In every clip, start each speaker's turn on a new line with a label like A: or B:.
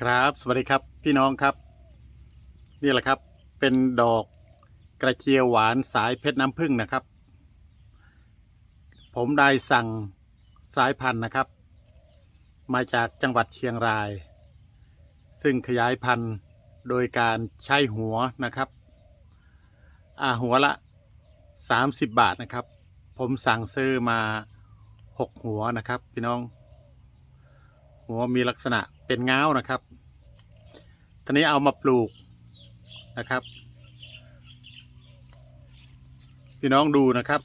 A: ครับสวัสดีครับพี่น้องครับ นี่แหละครับเป็นดอกกระเจียวหวานสายเพชรน้ำผึ้งนะครับ ผมได้สั่งสายพันธุ์นะครับ มาจากจังหวัดเชียงราย ซึ่งขยายพันธุ์โดยการใช้หัวนะครับอาหัวละ 30 บาทนะครับ ผมสั่งซื้อมา 6 หัวนะครับ พี่น้อง หัวมีลักษณะเป็นเง้านะครับทีนี้เอามาปลูกนะครับ พี่น้องดูนะครับ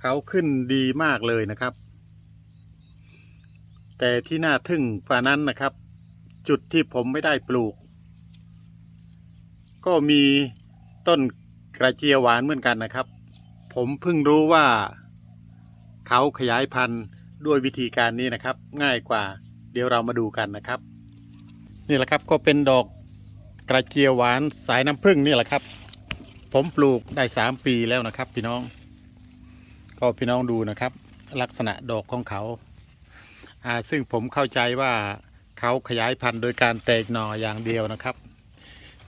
A: เขาขึ้นดีมากเลยนะครับ แต่ที่น่าทึ่งกว่านั้นนะครับ จุดที่ผมไม่ได้ปลูก ก็มีต้นกระเจียวหวานเหมือนกันนะครับ ผมเพิ่งรู้ว่า เขาขยายพันธุ์ ด้วยวิธีการนี้นะครับ ง่ายกว่า เดี๋ยวเรามาดูกันนะครับ นี่แหละครับก็เป็นดอกกระเจียวหวานสายน้ำผึ้งนี่แหละครับ ผมปลูกได้สามปีแล้วนะครับ พี่น้อง ก็พี่น้องดูนะครับ ลักษณะดอกของเขาอ่าซึ่งผมเข้าใจว่าเขาขยายพันธุ์โดยการแตกหน่ออย่างเดียวนะครับ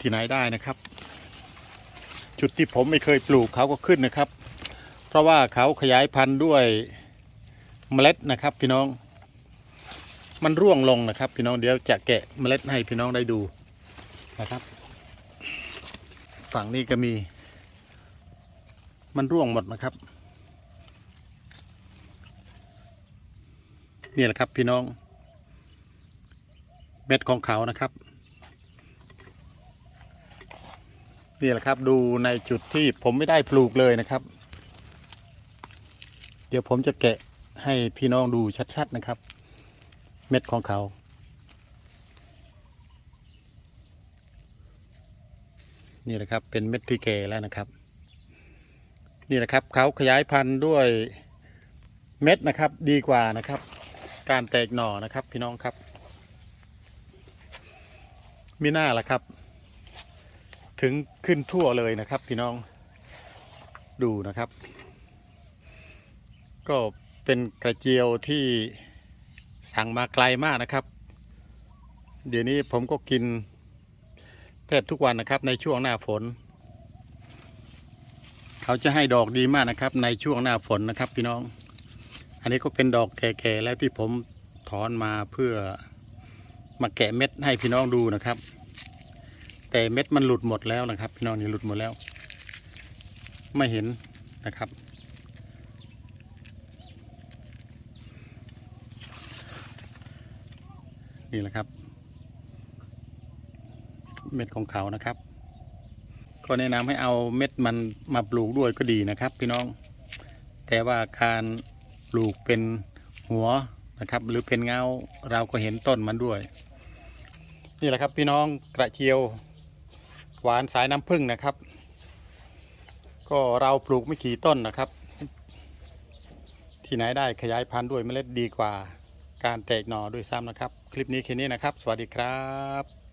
A: ที่ไหนได้นะครับ จุดที่ผมไม่เคยปลูกเขาก็ขึ้นนะครับ เพราะว่าเขาขยายพันธุ์ด้วย เมล็ดนะครับ พี่น้อง มันร่วงลงนะครับ พี่น้องเดี๋ยวจะแกะเมล็ดให้พี่น้องได้ดูนะครับ ฝั่งนี้ก็มี มันร่วงหมดนะครับนี่แหละครับพี่น้อง เม็ดของเขานะครับนี่แหละครับดูในจุดที่ผมไม่ได้ปลูกเลยนะครับ เดี๋ยวผมจะแกะ ให้พี่น้องดูชัดๆนะครับ เม็ดของเขา นี่แหละครับเป็นเม็ดที่แก่แล้วนะครับ นี่แหละครับเขาขยายพันธุ์ด้วยเม็ดนะครับดีกว่านะครับ การแตกหน่อนะครับพี่น้องครับมีหน้าละครับ ถึงขึ้นทั่วเลยนะครับ พี่น้องดูนะครับ ก็ เป็นกระเจียวที่สั่งมาไกลมากนะครับ เดี๋ยวนี้ผมก็กินแทบทุกวันนะครับในช่วงหน้าฝน เขาจะให้ดอกดีมากนะครับ ในช่วงหน้าฝนนะครับ พี่น้อง อันนี้ก็เป็นดอกแก่ๆแล้วที่ผมถอนมาเพื่อมาแกะเม็ดให้พี่น้องดูนะครับ แต่เม็ดมันหลุดหมดแล้วนะครับ พี่น้องนี่หลุดหมดแล้ว ไม่เห็นนะครับ นี่แหละครับ เม็ดของเขานะครับ ก็แนะนำให้เอาเม็ดมันมาปลูกด้วยก็ดีนะครับ พี่น้อง แต่ว่าการปลูกเป็นหัวนะครับ หรือเป็นเงาเราก็เห็นต้นมันด้วย นี่แหละครับ พี่น้องกระเจียว หวานสายน้ำผึ้งนะครับ ก็เราปลูกไม่กี่ต้นนะครับ ที่ไหนได้ขยายพันธุ์ด้วยเมล็ดดีกว่าการแตกหน่อด้วยซ้ำนะครับ คลิปนี้แค่นี้นะครับ สวัสดีครับ